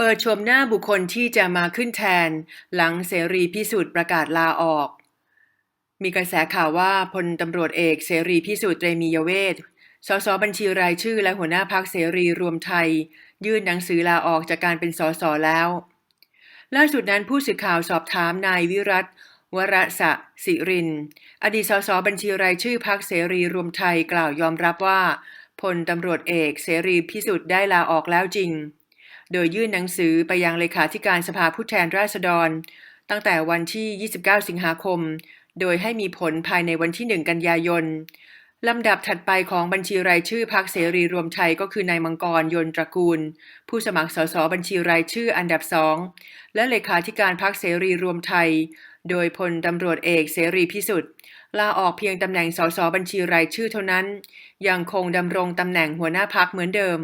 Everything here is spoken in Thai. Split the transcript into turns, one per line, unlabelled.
เปิดชมหน้าบุคคลที่จะมาขึ้นแทน หลังเสรีพิสุทธิ์ประกาศลาออก มีกระแสข่าวว่าพลตำรวจเอกเสรีพิสุทธิ์เตรมียเวทสสบัญชีรายชื่อและหัวหน้าพักเสรีรวมไทย ยื่นหนังสือลาออกจากการเป็นสสแล้ว ล่าสุดนั้นผู้สื่อข่าวสอบถามนายวิรัตวรสะสิริน อดีตสสบัญชีรายชื่อพักเสรีรวมไทยกล่าวยอมรับว่าพลตำรวจเอกเสรีพิสุทธิ์ได้ลาออกแล้วจริง โดยยื่นหนังสือไปยังเลขาธิการสภาผู้แทนราษฎร ตั้งแต่วันที่ 29 สิงหาคม โดยให้มีผลภายในวันที่ 1 กันยายนลำดับถัดไปของบัญชีรายชื่อพักเสรีรวมไทยก็คือนายมังกรยนตระกูล ผู้สมัครสสบัญชีรายชื่ออันดับสองและเลขาธิการพักเสรีรวมไทย โดยพลตำรวจเอกเสรีพิสุทธิ์ลาออกเพียงตำแหน่งสสบัญชีรายชื่อเท่านั้น ยังคงดำรงตำแหน่งหัวหน้าพักเหมือนเดิม